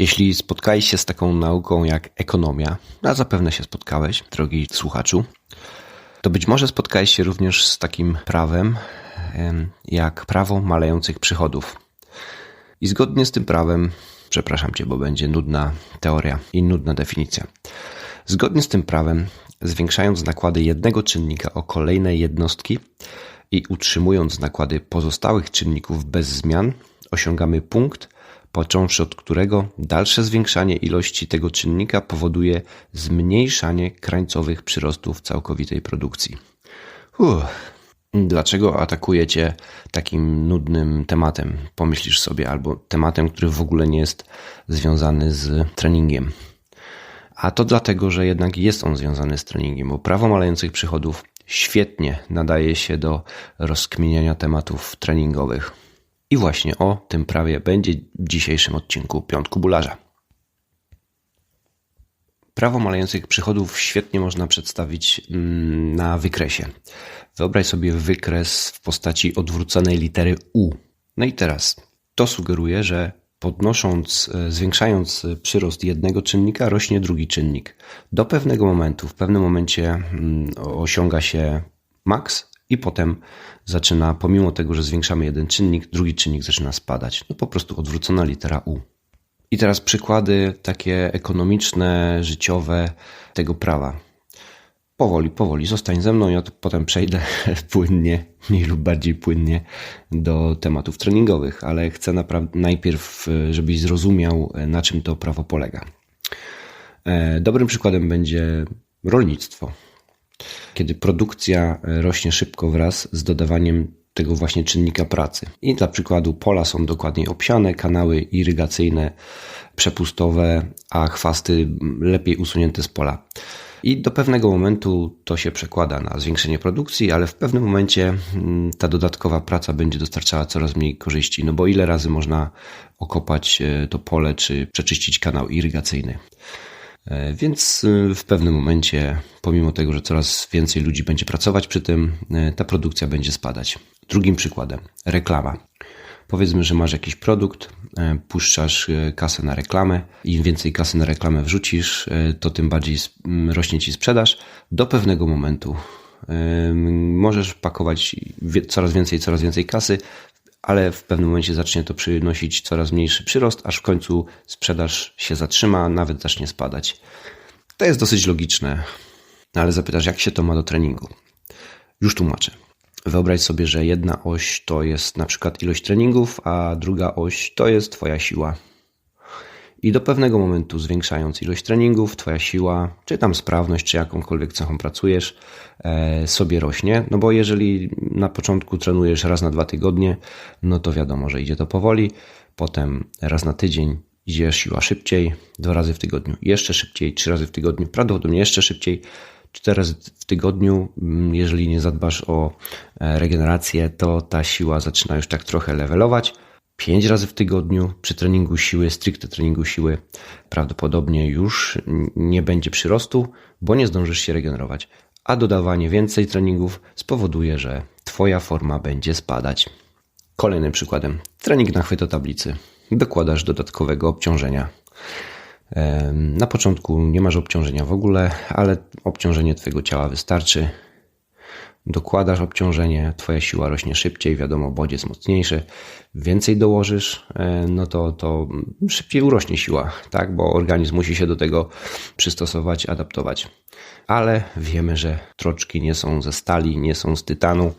Jeśli spotkałeś się z taką nauką jak ekonomia, a zapewne się spotkałeś, drogi słuchaczu, to być może spotkałeś się również z takim prawem jak prawo malejących przychodów. I zgodnie z tym prawem, przepraszam cię, bo będzie nudna teoria i nudna definicja. Zgodnie z tym prawem, zwiększając nakłady jednego czynnika o kolejne jednostki i utrzymując nakłady pozostałych czynników bez zmian, osiągamy punkt, począwszy od którego dalsze zwiększanie ilości tego czynnika powoduje zmniejszanie krańcowych przyrostów całkowitej produkcji. Uff. Dlaczego atakujecie takim nudnym tematem? Pomyślisz sobie, albo tematem, który w ogóle nie jest związany z treningiem. A to dlatego, że jednak jest on związany z treningiem, bo prawo malejących przychodów świetnie nadaje się do rozkminiania tematów treningowych. I właśnie o tym prawie będzie w dzisiejszym odcinku Piątku Bularza. Prawo malejących przychodów świetnie można przedstawić mm, na wykresie. Wyobraź sobie wykres w postaci odwróconej litery U. No i teraz to sugeruje, że podnosząc, e, zwiększając przyrost jednego czynnika, rośnie drugi czynnik. Do pewnego momentu, w pewnym momencie mm, osiąga się maks i potem zaczyna, pomimo tego, że zwiększamy jeden czynnik, drugi czynnik zaczyna spadać. No po prostu odwrócona litera U. I teraz przykłady takie ekonomiczne, życiowe tego prawa. Powoli, powoli, zostań ze mną, ja potem przejdę płynnie, mniej lub bardziej płynnie do tematów treningowych, ale chcę naprawdę najpierw, żebyś zrozumiał, na czym to prawo polega. E, dobrym przykładem będzie rolnictwo. Kiedy produkcja rośnie szybko wraz z dodawaniem tego właśnie czynnika pracy. I dla przykładu pola są dokładniej obsiane, kanały irygacyjne przepustowe, a chwasty lepiej usunięte z pola. I do pewnego momentu to się przekłada na zwiększenie produkcji, ale w pewnym momencie ta dodatkowa praca będzie dostarczała coraz mniej korzyści. No bo ile razy można okopać e, to pole czy przeczyścić kanał irygacyjny? E, więc e, w pewnym momencie, pomimo tego, że coraz więcej ludzi będzie pracować przy tym, ta produkcja będzie spadać. Drugim przykładem reklama. Powiedzmy, że masz jakiś produkt, e, puszczasz e, kasę na reklamę. Im więcej kasy na reklamę wrzucisz, e, to tym bardziej rośnie ci sprzedaż. Do pewnego momentu możesz pakować coraz więcej, coraz więcej kasy, ale w pewnym momencie zacznie to przynosić coraz mniejszy przyrost, aż w końcu sprzedaż się zatrzyma, nawet zacznie spadać. To jest dosyć logiczne, ale zapytasz, jak się to ma do treningu? Już tłumaczę. Wyobraź sobie, że jedna oś to jest na przykład ilość treningów, a druga oś to jest Twoja siła. I do pewnego momentu, zwiększając ilość treningów, Twoja siła, czy tam sprawność, czy jakąkolwiek cechą pracujesz, e, sobie rośnie. No bo jeżeli na początku trenujesz raz na dwa tygodnie, no to wiadomo, że idzie to powoli. Potem raz na tydzień idzie siła szybciej, dwa razy w tygodniu jeszcze szybciej, trzy razy w tygodniu, prawdopodobnie jeszcze szybciej cztery razy w tygodniu, mm, jeżeli nie zadbasz o e, regenerację, to ta siła zaczyna już tak trochę levelować. Pięć razy w tygodniu przy treningu siły, stricte treningu siły, prawdopodobnie już nie będzie przyrostu, bo nie zdążysz się regenerować. A dodawanie więcej treningów spowoduje, że Twoja forma będzie spadać. Kolejnym przykładem, trening na chwytotablicy. Dokładasz dodatkowego obciążenia na początku nie masz obciążenia w ogóle, ale obciążenie Twojego ciała wystarczy. Dokładasz obciążenie, Twoja siła rośnie szybciej, wiadomo, bodziec mocniejszy, więcej dołożysz, e, no to, to szybciej urośnie siła, tak? bo organizm musi się do tego przystosować, adaptować. Ale wiemy, że troczki nie są ze stali, nie są z tytanu.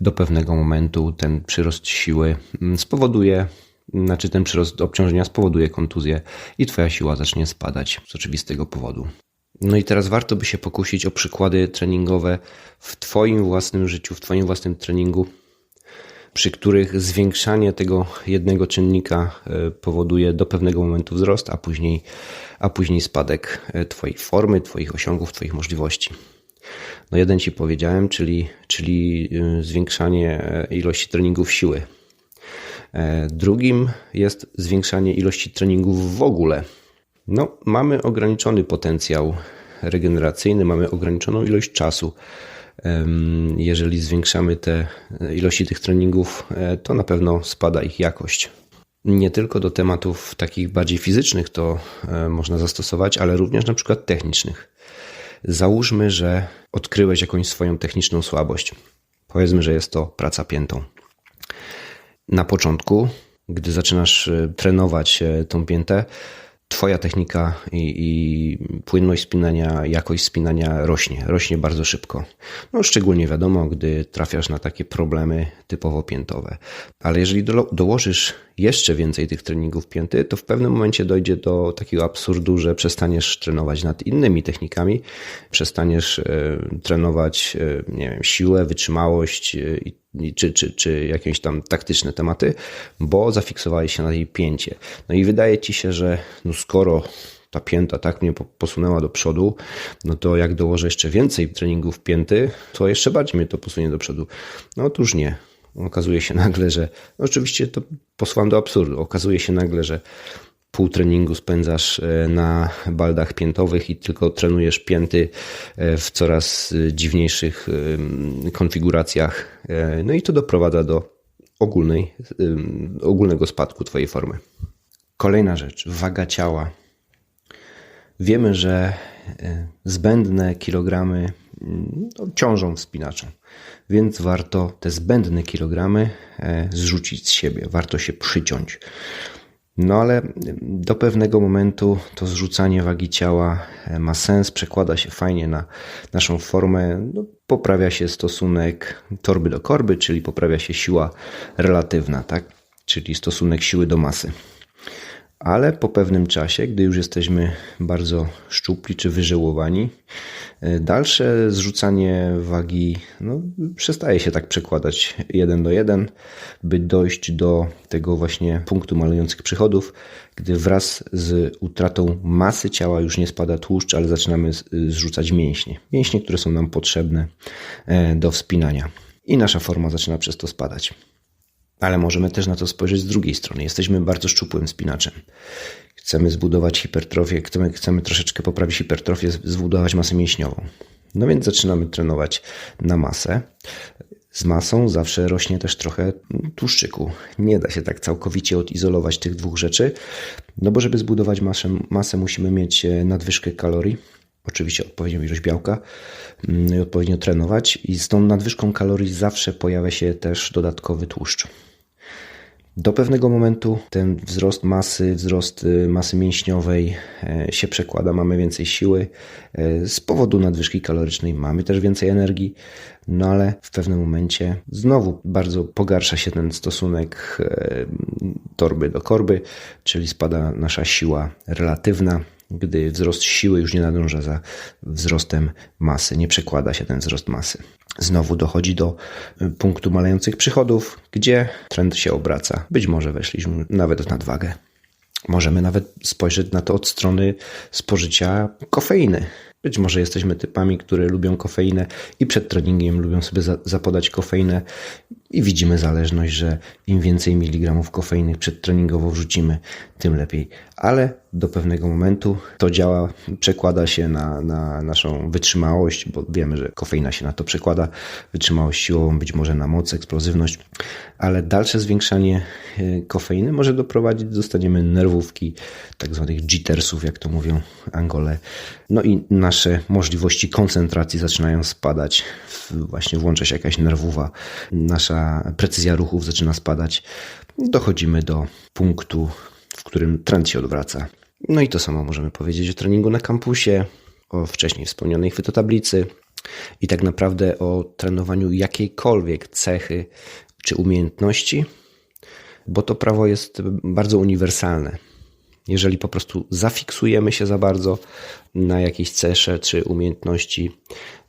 Do pewnego momentu ten przyrost siły mm, spowoduje znaczy ten przyrost obciążenia spowoduje kontuzję i Twoja siła zacznie spadać z oczywistego powodu. No i teraz warto by się pokusić o przykłady treningowe w Twoim własnym życiu, w Twoim własnym treningu, przy których zwiększanie tego jednego czynnika e, powoduje do pewnego momentu wzrost, a później, a później spadek e, Twojej formy, Twoich osiągów, Twoich możliwości. No jeden Ci powiedziałem, czyli, czyli e, zwiększanie ilości treningów siły. E, drugim jest zwiększanie ilości treningów w ogóle. No, mamy ograniczony potencjał regeneracyjny, mamy ograniczoną ilość czasu. Jeżeli zwiększamy te ilości tych treningów, e, to na pewno spada ich jakość. Nie tylko do tematów takich bardziej fizycznych to e, można zastosować, ale również na przykład technicznych. Załóżmy, że odkryłeś jakąś swoją techniczną słabość. Powiedzmy, że jest to praca piętą. Na początku, gdy zaczynasz e, trenować e, tą piętę, Twoja technika i, i, płynność spinania, jakość spinania rośnie, rośnie bardzo szybko. No, szczególnie wiadomo, gdy trafiasz na takie problemy typowo piętowe. Ale jeżeli do, dołożysz jeszcze więcej tych treningów pięty, to w pewnym momencie dojdzie do takiego absurdu, że przestaniesz trenować nad innymi technikami, przestaniesz e, trenować, e, nie wiem, siłę, wytrzymałość e, czy, czy, czy jakieś tam taktyczne tematy, bo zafiksowałeś się na tej pięcie. No i wydaje ci się, że no skoro ta pięta tak mnie posunęła do przodu, no to jak dołożę jeszcze więcej treningów pięty, to jeszcze bardziej mnie to posunie do przodu. No otóż nie. Okazuje się nagle, że no oczywiście to posłam do absurdu. Okazuje się nagle, że pół treningu spędzasz e, na baldach piętowych i tylko trenujesz pięty e, w coraz dziwniejszych e, konfiguracjach. No i to doprowadza do ogólnej, ogólnego spadku Twojej formy. Kolejna rzecz, waga ciała. Wiemy, że zbędne kilogramy no, ciążą wspinaczą, więc warto te zbędne kilogramy zrzucić z siebie, warto się przyciąć. No ale do pewnego momentu to zrzucanie wagi ciała e, ma sens, przekłada się fajnie na naszą formę, no, poprawia się stosunek torby do korby, czyli poprawia się siła relatywna, tak? czyli stosunek siły do masy ale po pewnym czasie, gdy już jesteśmy bardzo szczupli czy wyżyłowani, e, dalsze zrzucanie wagi no, przestaje się tak przekładać jeden do jeden, by dojść do tego właśnie punktu malujących przychodów, gdy wraz z utratą masy ciała już nie spada tłuszcz, ale zaczynamy zrzucać mięśnie. Mięśnie, które są nam potrzebne e, do wspinania. I nasza forma zaczyna przez to spadać. Ale możemy też na to spojrzeć z drugiej strony. Jesteśmy bardzo szczupłym spinaczem. Chcemy zbudować hipertrofię, chcemy, chcemy troszeczkę poprawić hipertrofię, zbudować masę mięśniową. No więc zaczynamy trenować na masę. Z masą zawsze rośnie też trochę tłuszczyku. Nie da się tak całkowicie odizolować tych dwóch rzeczy, no bo żeby zbudować masę, masę musimy mieć e, nadwyżkę kalorii, oczywiście odpowiednią ilość białka mm, i odpowiednio trenować i z tą nadwyżką kalorii zawsze pojawia się też dodatkowy tłuszcz. Do pewnego momentu ten wzrost masy, wzrost y, masy mięśniowej e, się przekłada, mamy więcej siły. E, z powodu nadwyżki kalorycznej mamy też więcej energii, no ale w pewnym momencie znowu bardzo pogarsza się ten stosunek e, torby do korby, czyli spada nasza siła relatywna gdy wzrost siły już nie nadąża za wzrostem masy, nie przekłada się ten wzrost masy. Znowu dochodzi do y, punktu malejących przychodów, gdzie trend się obraca. Być może weszliśmy nawet w nadwagę. Możemy nawet spojrzeć na to od strony spożycia kofeiny. Być może jesteśmy typami, które lubią kofeinę i przed treningiem lubią sobie zapodać kofeinę i widzimy zależność, że im więcej miligramów kofeiny przedtreningowo wrzucimy, tym lepiej. Ale do pewnego momentu to działa, przekłada się na, na naszą wytrzymałość, bo wiemy, że kofeina się na to przekłada, wytrzymałość siłową, być może na moc, eksplozywność, ale dalsze zwiększanie e, kofeiny może doprowadzić, dostaniemy nerwówki, tak zwanych jittersów, jak to mówią Angole. No i nasze możliwości koncentracji zaczynają spadać, właśnie włącza się jakaś nerwowa, nasza precyzja ruchów zaczyna spadać. Dochodzimy do punktu, w którym trend się odwraca. No i to samo możemy powiedzieć o treningu na kampusie, o wcześniej wspomnianej chwytotablicy i tak naprawdę o trenowaniu jakiejkolwiek cechy czy umiejętności, bo to prawo jest bardzo uniwersalne. Jeżeli po prostu zafiksujemy się za bardzo na jakiejś cesze czy umiejętności,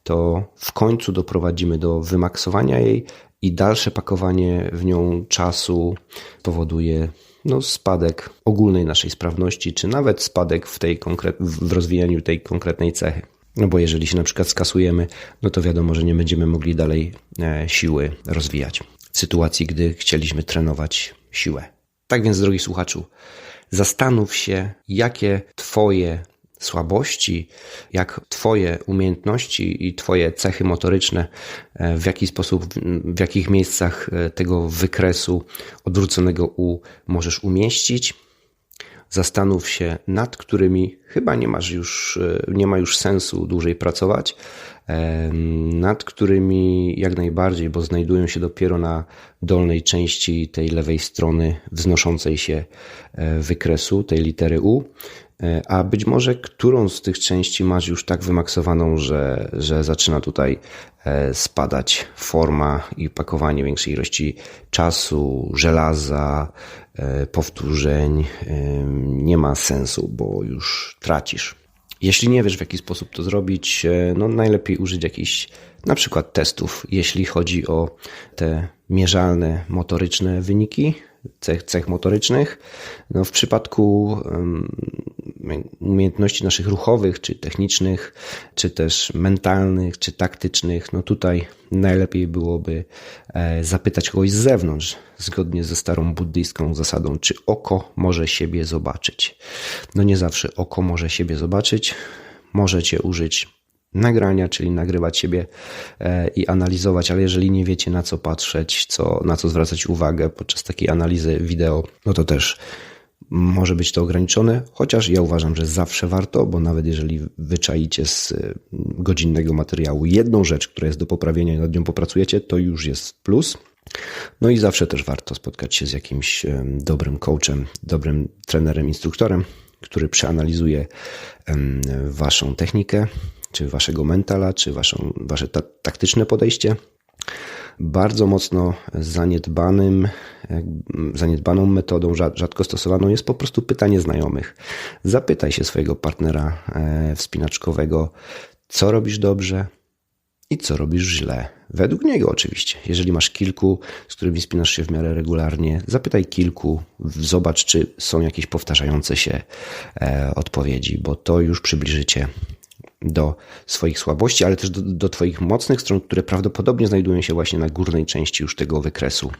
to w końcu doprowadzimy do wymaksowania jej i dalsze pakowanie w nią czasu powoduje no, spadek ogólnej naszej sprawności, czy nawet spadek w, tej konkret- w rozwijaniu tej konkretnej cechy. No bo jeżeli się na przykład skasujemy, no to wiadomo, że nie będziemy mogli dalej e, siły rozwijać. W sytuacji, gdy chcieliśmy trenować siłę. Tak więc, drogi słuchaczu, zastanów się, jakie Twoje słabości, jak Twoje umiejętności i Twoje cechy motoryczne, e, w jaki sposób, w jakich miejscach e, tego wykresu odwróconego U możesz umieścić. Zastanów się, nad którymi chyba nie masz już, e, nie ma już sensu dłużej pracować, nad którymi jak najbardziej, bo znajdują się dopiero na dolnej części tej lewej strony wznoszącej się wykresu, tej litery U. E, a być może którą z tych części masz już tak wymaksowaną, że, że zaczyna tutaj e, spadać forma i pakowanie większej ilości czasu, żelaza, e, powtórzeń nie ma sensu, bo już tracisz. Jeśli nie wiesz w jaki sposób to zrobić, no najlepiej użyć jakichś na przykład testów, jeśli chodzi o te mierzalne motoryczne wyniki, cech, cech motorycznych. No w przypadku umiejętności naszych ruchowych, czy technicznych, czy też mentalnych, czy taktycznych, no tutaj najlepiej byłoby e, zapytać kogoś z zewnątrz, zgodnie ze starą buddyjską zasadą, czy oko może siebie zobaczyć. No nie zawsze oko może siebie zobaczyć. Możecie użyć nagrania, czyli nagrywać siebie e, i analizować, ale jeżeli nie wiecie na co patrzeć, co, na co zwracać uwagę podczas takiej analizy wideo, no to też może być to ograniczone, chociaż ja uważam, że zawsze warto, bo nawet jeżeli wyczaicie z y, godzinnego materiału jedną rzecz, która jest do poprawienia i nad nią popracujecie, to już jest plus. No i zawsze też warto spotkać się z jakimś y, dobrym coachem, dobrym trenerem, instruktorem, który przeanalizuje waszą technikę, czy waszego mentala, czy waszą, wasze ta taktyczne podejście bardzo mocno zaniedbanym, zaniedbaną metodą, rzadko stosowaną jest po prostu pytanie znajomych. Zapytaj się swojego partnera e, wspinaczkowego, co robisz dobrze i co robisz źle. Według niego oczywiście. Jeżeli masz kilku, z którymi spinasz się w miarę regularnie, zapytaj kilku, zobacz, czy są jakieś powtarzające się e, odpowiedzi, bo to już przybliżycie do swoich słabości, ale też do, do Twoich mocnych stron, które prawdopodobnie znajdują się właśnie na górnej części już tego wykresu.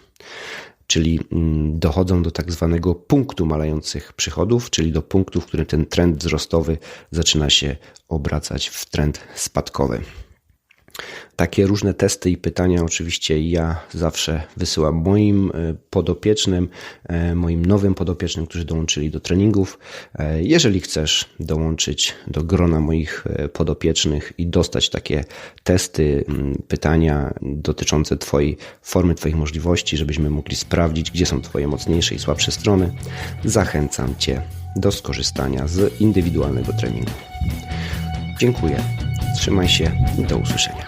Czyli mm, dochodzą do tak zwanego punktu malejących przychodów, czyli do punktu, w którym ten trend wzrostowy zaczyna się obracać w trend spadkowy. Takie różne testy i pytania oczywiście ja zawsze wysyłam moim e, podopiecznym, e, moim nowym podopiecznym, którzy dołączyli do treningów. E, jeżeli chcesz dołączyć do grona moich podopiecznych i dostać takie testy, pytania dotyczące Twojej formy, Twoich możliwości, żebyśmy mogli sprawdzić, gdzie są Twoje mocniejsze i słabsze strony, zachęcam Cię do skorzystania z indywidualnego treningu. Dziękuję, trzymaj się do usłyszenia.